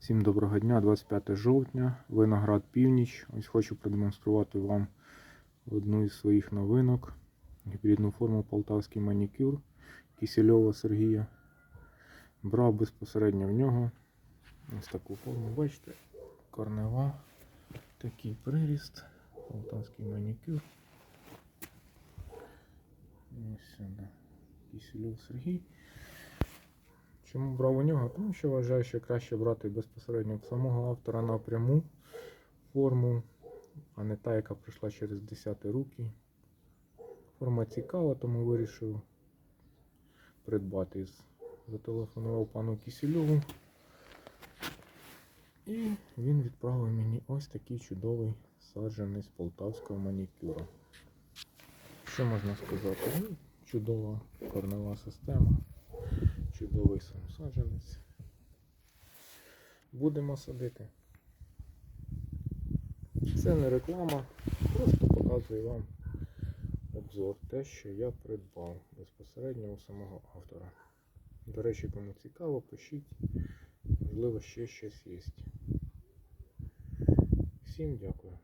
Всім доброго дня, 25 жовтня, виноград північ. Ось хочу продемонструвати вам одну із своїх новинок. Гібридну форму Полтавський манікюр Кисельова Сергія. Брав безпосередньо в нього ось таку форму. Бачите, корнева, такий приріст, Полтавський манікюр. Ось сюди. Кисельов Сергій. Чому брав у нього? Тому що вважаю, що краще брати безпосередньо самого автора напряму форму, а не та, яка прийшла через 10 руки. Форма цікава, тому вирішив придбати. Зателефонував пану Кисельову. І він відправив мені ось такий чудовий саджанець полтавського манікюра. Що можна сказати? Ну, чудова корнева система чудовий самосаджанець. Будемо садити. Це не реклама, просто показую вам обзор, те, що я придбав безпосередньо у самого автора. До речі, кому цікаво, пишіть, можливо, ще щось є. Всім дякую.